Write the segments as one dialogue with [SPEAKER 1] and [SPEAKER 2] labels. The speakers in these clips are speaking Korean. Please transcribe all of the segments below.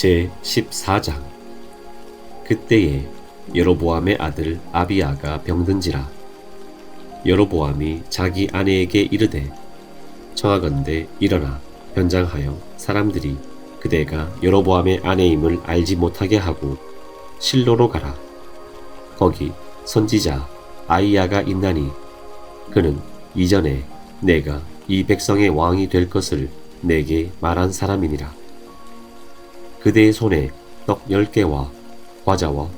[SPEAKER 1] 제 14장. 그때에 여로보암의 아들 아비야가 병든지라 여로보암이 자기 아내에게 이르되 청하건대 일어나 변장하여 사람들이 그대가 여로보암의 아내임을 알지 못하게 하고 실로로 가라. 거기 선지자 아이야가 있나니 그는 이전에 내가 이 백성의 왕이 될 것을 내게 말한 사람이니라 그대의 손에 떡열 개와 과자와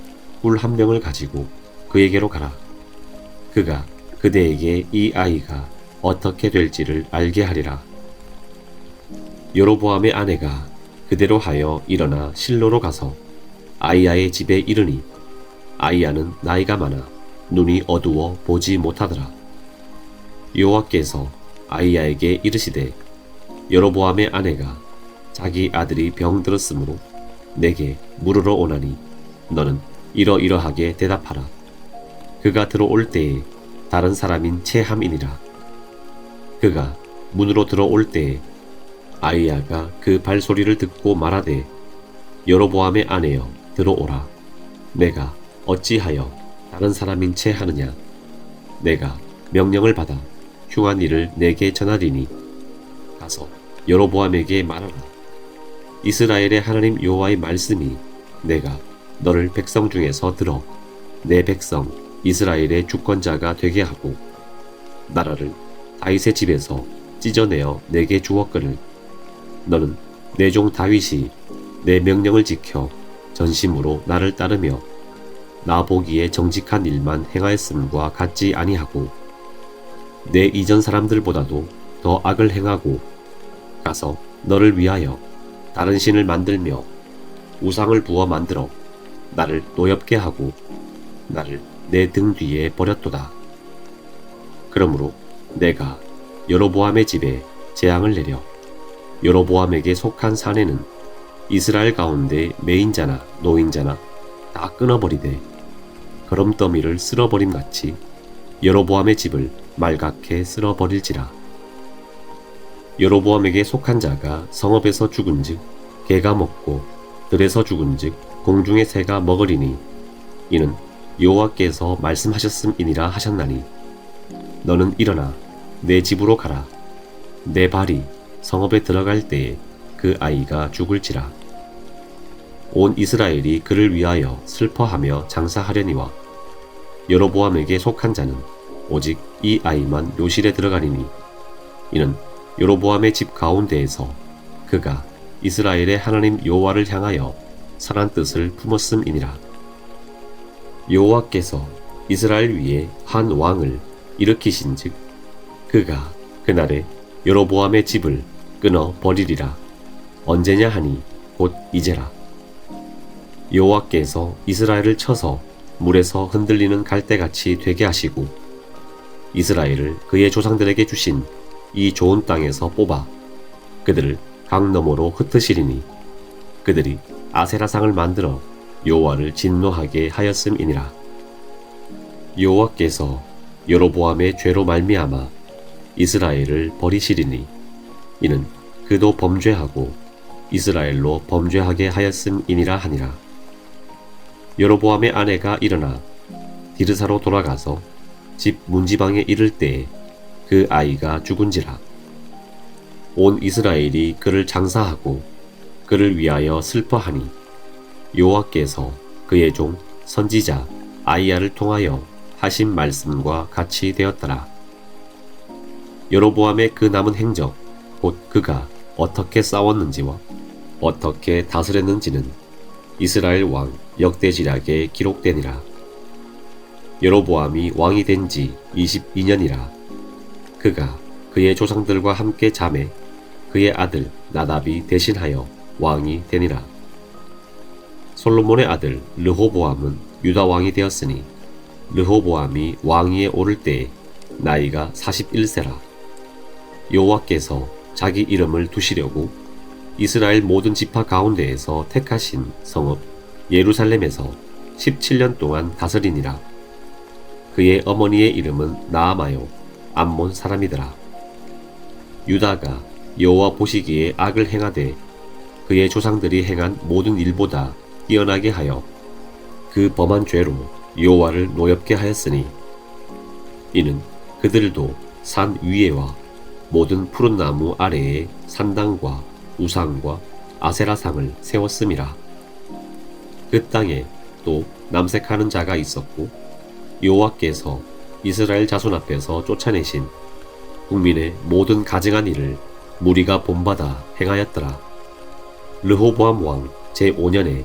[SPEAKER 1] 꿀 한 병을 가지고 그에게로 가라. 그가 그대에게 이 아이가 어떻게 될지를 알게 하리라. 여로보암의 아내가 그대로 하여 일어나 실로로 가서 아이야의 집에 이르니 아이야는 나이가 많아 눈이 어두워 보지 못하더라. 여호와께서 아이야에게 이르시되 여로보암의 아내가 자기 아들이 병들었으므로 내게 물으러 오나니 너는 이러이러하게 대답하라. 그가 들어올 때에 다른 사람인 체함이니라. 그가 문으로 들어올 때에 아이야가 그 발소리를 듣고 말하되 여로보암의 아내여 들어오라. 내가 어찌하여 다른 사람인 채 하느냐. 내가 명령을 받아 흉한 일을 내게 전하리니 가서 여로보암에게 말하라. 이스라엘의 하나님 여호와의 말씀이 내가 너를 백성 중에서 들어 내 백성 이스라엘의 주권자가 되게 하고 나라를 다윗의 집에서 찢어내어 내게 주었거늘. 너는 내 종 다윗이 내 명령을 지켜 전심으로 나를 따르며 나 보기에 정직한 일만 행하였음과 같지 아니하고 내 이전 사람들보다도 더 악을 행하고 가서 너를 위하여 다른 신을 만들며 우상을 부어 만들어 나를 노엽게 하고 나를 내 등 뒤에 버렸도다. 그러므로 내가 여로보암의 집에 재앙을 내려 여로보암에게 속한 사내는 이스라엘 가운데 매인자나 노인자나 다 끊어버리되 거름더미를 쓸어버림 같이 여로보암의 집을 말갛게 쓸어버릴지라. 여로보암에게 속한 자가 성읍에서 죽은즉 개가 먹고 들에서 죽은즉 공중의 새가 먹으리니 이는 여호와께서 말씀하셨음이니라 하셨나니 너는 일어나 내 집으로 가라. 내 발이 성읍에 들어갈 때에 그 아이가 죽을지라. 온 이스라엘이 그를 위하여 슬퍼하며 장사하려니와 여로보암에게 속한 자는 오직 이 아이만 묘실에 들어가리니 이는 여로보암의 집 가운데에서 그가 이스라엘의 하나님 여호와를 향하여 선한 뜻을 품었음이니라. 여호와께서 이스라엘 위에 한 왕을 일으키신즉 그가 그날에 여로보암의 집을 끊어 버리리라. 언제냐 하니 곧 이제라. 여호와께서 이스라엘을 쳐서 물에서 흔들리는 갈대같이 되게 하시고 이스라엘을 그의 조상들에게 주신 이 좋은 땅에서 뽑아 그들을 강 너머로 흩으시리니 그들이 아세라상을 만들어 여호와를 진노하게 하였음이니라. 여호와께서 여로보암의 죄로 말미암아 이스라엘을 버리시리니 이는 그도 범죄하고 이스라엘로 범죄하게 하였음이니라 하니라. 여로보암의 아내가 일어나 디르사로 돌아가서 집 문지방에 이를 때에 그 아이가 죽은지라. 온 이스라엘이 그를 장사하고 그를 위하여 슬퍼하니 여호와께서 그의 종 선지자 아이야를 통하여 하신 말씀과 같이 되었더라. 여로보암의 그 남은 행적 곧 그가 어떻게 싸웠는지와 어떻게 다스렸는지는 이스라엘 왕 역대지략에 기록되니라. 여로보암이 왕이 된 지 22년이라 그가 그의 조상들과 함께 잠에 그의 아들 나답이 대신하여 왕이 되니라. 솔로몬의 아들 르호보암은 유다 왕이 되었으니 르호보암이 왕위에 오를 때에 나이가 41세라. 여호와께서 자기 이름을 두시려고 이스라엘 모든 지파 가운데에서 택하신 성읍 예루살렘에서 17년 동안 다스리니라. 그의 어머니의 이름은 나아마요 암몬 사람이더라. 유다가 여호와 보시기에 악을 행하되 그의 조상들이 행한 모든 일보다 뛰어나게 하여 그 범한 죄로 여호와를 노엽게 하였으니 이는 그들도 산 위에와 모든 푸른 나무 아래에 산당과 우상과 아세라상을 세웠음이라 그 땅에 또 남색하는 자가 있었고 여호와께서 이스라엘 자손 앞에서 쫓아내신 국민의 모든 가증한 일을 무리가 본받아 행하였더라. 르호보암 왕 제5년에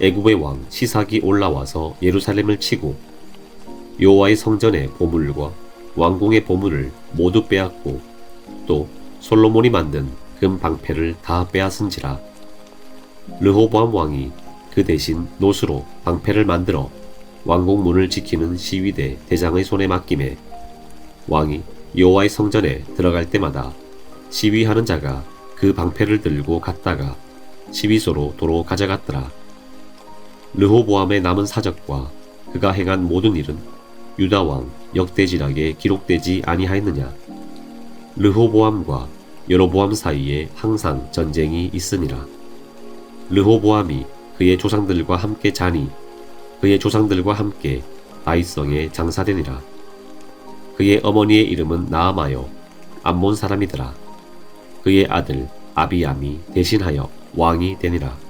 [SPEAKER 1] 애굽의 왕 시삭이 올라와서 예루살렘을 치고 여호와의 성전의 보물과 왕궁의 보물을 모두 빼앗고 또 솔로몬이 만든 금 방패를 다 빼앗은지라 르호보암 왕이 그 대신 노수로 방패를 만들어 왕궁 문을 지키는 시위대 대장의 손에 맡김에 왕이 여호와의 성전에 들어갈 때마다 시위하는 자가 그 방패를 들고 갔다가 시위소로 도로 가져갔더라. 르호보암의 남은 사적과 그가 행한 모든 일은 유다 왕 역대지락에 기록되지 아니하였느냐. 르호보암과 여로보암 사이에 항상 전쟁이 있으니라. 르호보암이 그의 조상들과 함께 자니 그의 조상들과 함께 다이성에 장사되니라. 그의 어머니의 이름은 나아마요 암몬 사람이더라. 그의 아들 아비암이 대신하여 왕이 되니라.